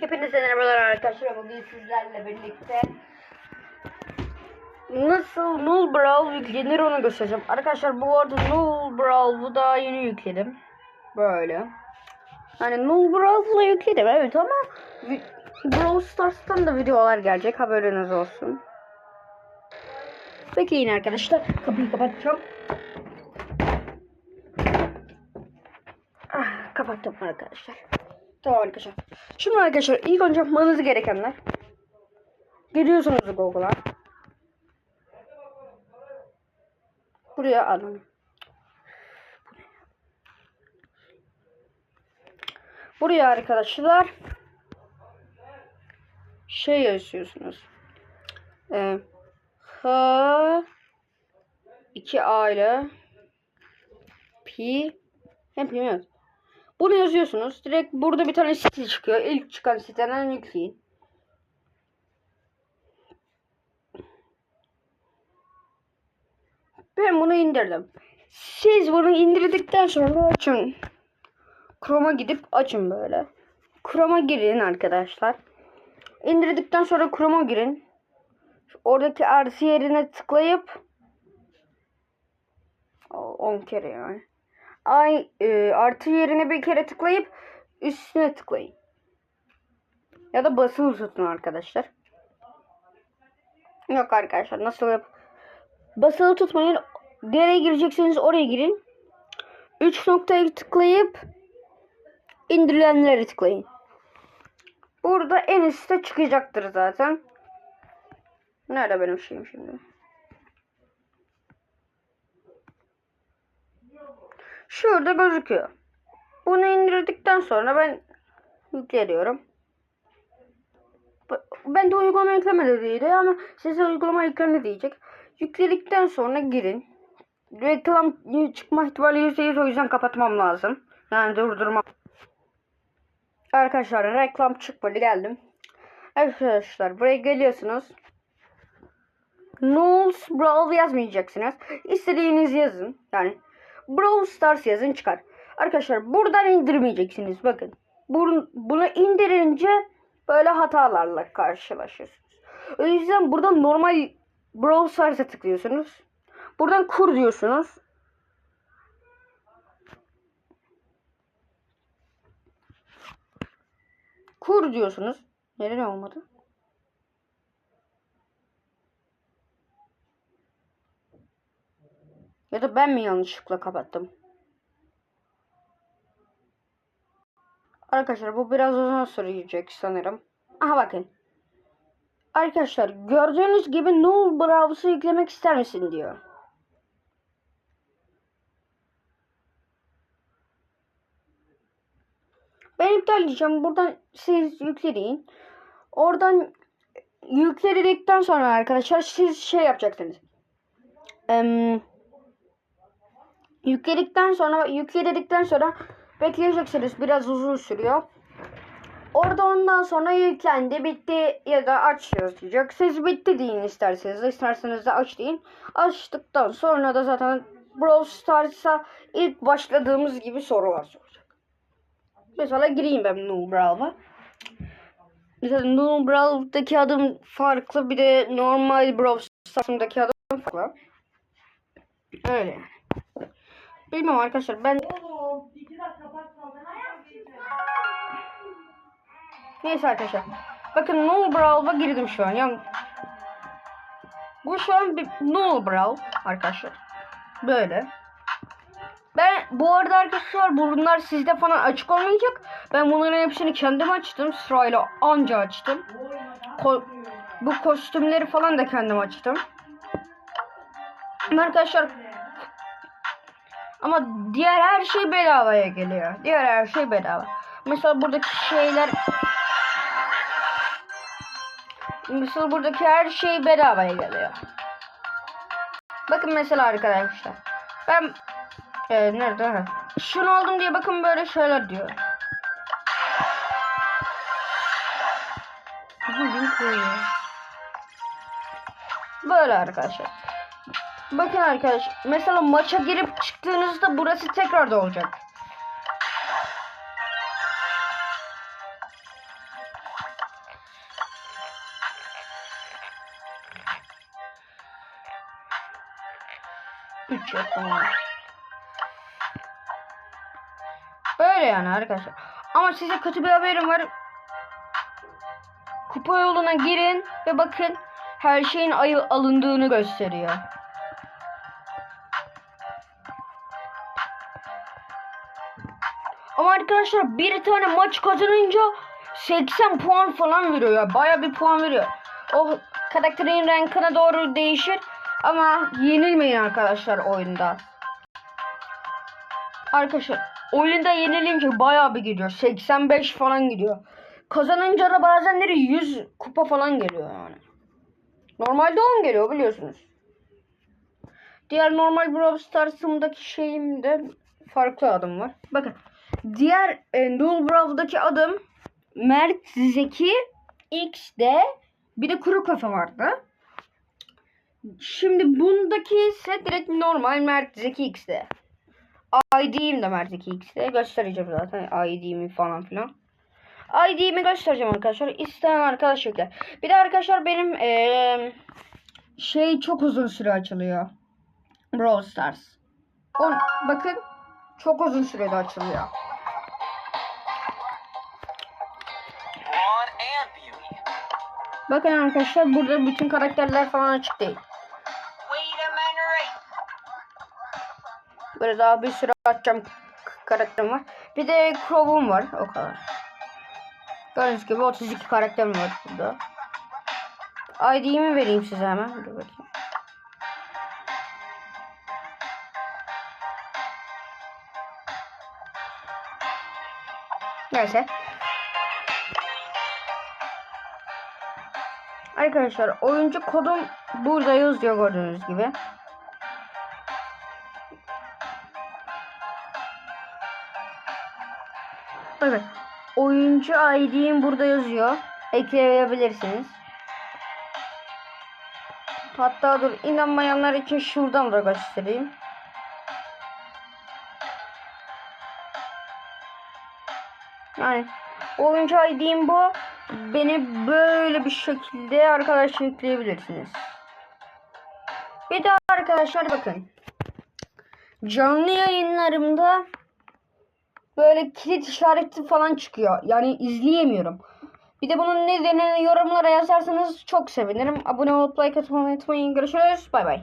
Hepinize merhabalar arkadaşlar. Bugün sizlerle birlikte nasıl Null Brawl yüklenir onu göstereceğim. Arkadaşlar bu arada Null Brawl'u daha yeni yükledim. Böyle. Hani Null Brawl'u yükledim evet ama Brawl Stars'tan da videolar gelecek haberiniz olsun. Bekleyin arkadaşlar. Kapıyı kapatacağım. Ah, kapattım arkadaşlar. Tamam arkadaşlar. Şimdi arkadaşlar ilk önce yapmanız gerekenler. Giriyorsunuz Google'a. Buraya alın. Buraya arkadaşlar şey yazıyorsunuz. Ee, H 2 A ile Pi hem pi Bunu yazıyorsunuz. Direkt burada bir tane site çıkıyor. İlk çıkan siteden yükleyin. Ben bunu indirdim. Siz bunu indirdikten sonra açın. Chrome'a gidip açın böyle. Chrome'a girin arkadaşlar. İndirdikten sonra Chrome'a girin. Oradaki artı yerine tıklayıp 10 kere yani. Ay e, artı yerine bir kere tıklayıp üstüne tıklayın. Ya da basılı tutun arkadaşlar. Yok arkadaşlar nasıl yap? Basılı tutmayın. Nereye girecekseniz oraya girin. 3 noktaya tıklayıp indirilenleri tıklayın. Burada en üstte çıkacaktır zaten. Nerede benim şeyim şimdi? Şurada gözüküyor. Bunu indirdikten sonra ben yükleniyorum. Ben de uygulama yükleme dedi ama size uygulama yükleme diyecek. Yükledikten sonra girin. Reklam çıkma ihtimali %100 o yüzden kapatmam lazım. Yani durdurmam. Arkadaşlar reklam çıkmadı geldim. Arkadaşlar buraya geliyorsunuz. Knowles Brawl yazmayacaksınız. İstediğiniz yazın. Yani Brawl Stars yazın çıkar. Arkadaşlar buradan indirmeyeceksiniz. Bakın. Bunu, indirince böyle hatalarla karşılaşıyorsunuz. O yüzden buradan normal Brawl Stars'a tıklıyorsunuz. Buradan kur diyorsunuz. Kur diyorsunuz. Neden olmadı? Ya da ben mi yanlışlıkla kapattım? Arkadaşlar bu biraz uzun sürecek sanırım. Aha bakın. Arkadaşlar gördüğünüz gibi Null Browser'ı yüklemek ister misin diyor. Ben iptal edeceğim. Buradan siz yükleyin. Oradan yükledikten sonra arkadaşlar siz şey yapacaksınız. Eee Yükledikten sonra yükledikten sonra bekleyeceksiniz. Biraz uzun sürüyor. Orada ondan sonra yüklendi, bitti ya da aç yazacak. Siz bitti deyin isterseniz. isterseniz de aç deyin. Açtıktan sonra da zaten Brawl Stars'a ilk başladığımız gibi sorular soracak. Mesela gireyim ben Null Brawl'a. Mesela Null Brawl'daki adım farklı. Bir de normal Brawl Stars'daki adım farklı. Öyle. Bilmiyorum arkadaşlar ben Neyse arkadaşlar. Bakın Null Brawl'a girdim şu an. Yani bu şu an bir Null Brawl arkadaşlar. Böyle. Ben bu arada arkadaşlar bunlar sizde falan açık olmayacak. Ben bunların hepsini kendim açtım. Sırayla anca açtım. Ko bu kostümleri falan da kendim açtım. Arkadaşlar ama diğer her şey bedavaya geliyor. Diğer her şey bedava. Mesela buradaki şeyler Mesela buradaki her şey bedavaya geliyor. Bakın mesela arkadaşlar. Ben e, nerede? Ha. Şunu aldım diye bakın böyle şeyler diyor. Böyle arkadaşlar. Bakın arkadaş mesela maça girip çıktığınızda burası tekrar da olacak. Üç yaptım. Böyle yani arkadaşlar. Ama size kötü bir haberim var. Kupa yoluna girin ve bakın her şeyin ayı alındığını gösteriyor. Ama arkadaşlar bir tane maç kazanınca 80 puan falan veriyor ya. Baya bir puan veriyor. O karakterin rankına doğru değişir. Ama yenilmeyin arkadaşlar oyunda. Arkadaşlar oyunda yenilince baya bir gidiyor. 85 falan gidiyor. Kazanınca da bazenleri 100 kupa falan geliyor yani. Normalde 10 geliyor biliyorsunuz. Diğer normal Brawl Stars'ımdaki şeyimde farklı adım var. Bakın. Diğer e, Dual Brawl'daki adım Mert Zeki X'de bir de kuru kafa vardı. Şimdi bundaki ise direkt normal Mert Zeki X'de. ID'im de Mert Zeki X'de. Göstereceğim zaten ID'mi falan filan. ID'mi göstereceğim arkadaşlar. İsteyen arkadaş yükler. Bir de arkadaşlar benim eee, şey çok uzun süre açılıyor. Brawl Stars. O, bakın çok uzun sürede açılıyor. Bakın arkadaşlar burada bütün karakterler falan açık değil. Böyle daha bir sürü açacağım karakterim var. Bir de Crow'um var o kadar. Gördüğünüz gibi 32 karakterim var burada. ID'mi vereyim size hemen. Dur bakayım. Neyse. Arkadaşlar oyuncu kodum burada yazıyor gördüğünüz gibi. Evet. Oyuncu ID'm burada yazıyor. Ekleyebilirsiniz. Hatta dur inanmayanlar için şuradan da göstereyim. Yani oyuncu ID'm bu. Beni böyle bir şekilde arkadaş ekleyebilirsiniz. Bir de arkadaşlar bakın. Canlı yayınlarımda böyle kilit işareti falan çıkıyor. Yani izleyemiyorum. Bir de bunun nedenini yorumlara yazarsanız çok sevinirim. Abone olup like atmayı unutmayın. Görüşürüz. Bay bay.